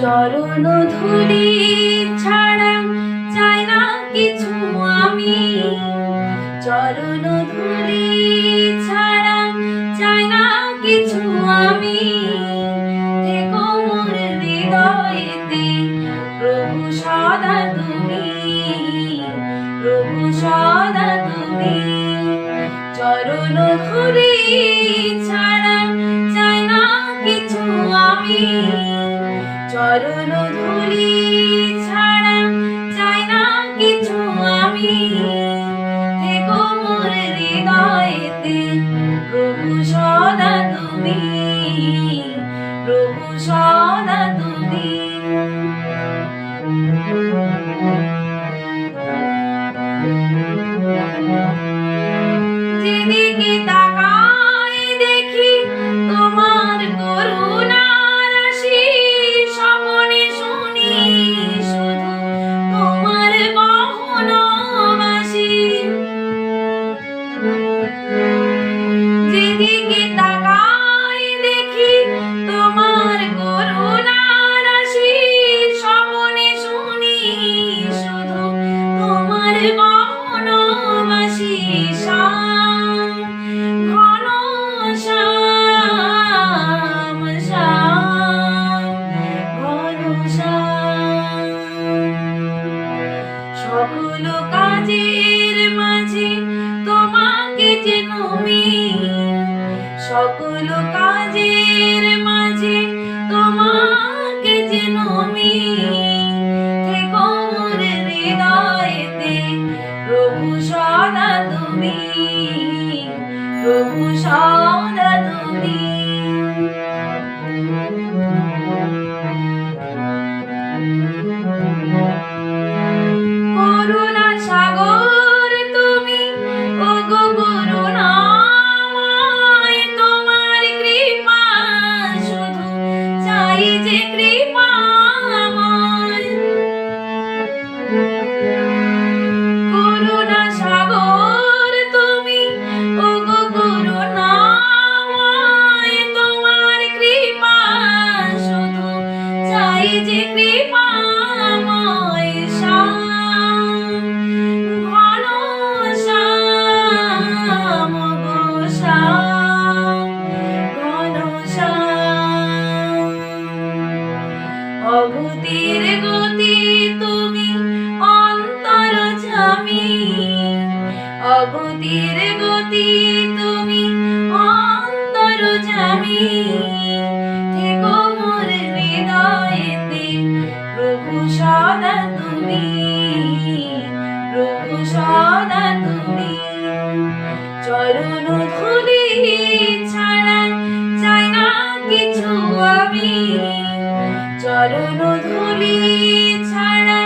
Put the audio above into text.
চরণ ধুলি ছাড়া চাই না কিছু আমি। চরণ ধুলি ছাড়া চাই না কিছু আমি। থেকো হৃদয়েতে, প্রভু সদা তুমি। প্রভু সদা তুমি। চরণ ধুলি সকল কাজের মাঝে তোমাকে যে নমি অভূতির গতি তুমি অন্তর জামি অভূতির গতি তুমি অন্তর জামি থেকো মোর হৃদয়েতে, প্রভু সদা তুমি। প্রভু সদা তুমি। চরণ ধুলি ছাড়া চাই না কিছু আমি। চরণ ধুলি ছাড়া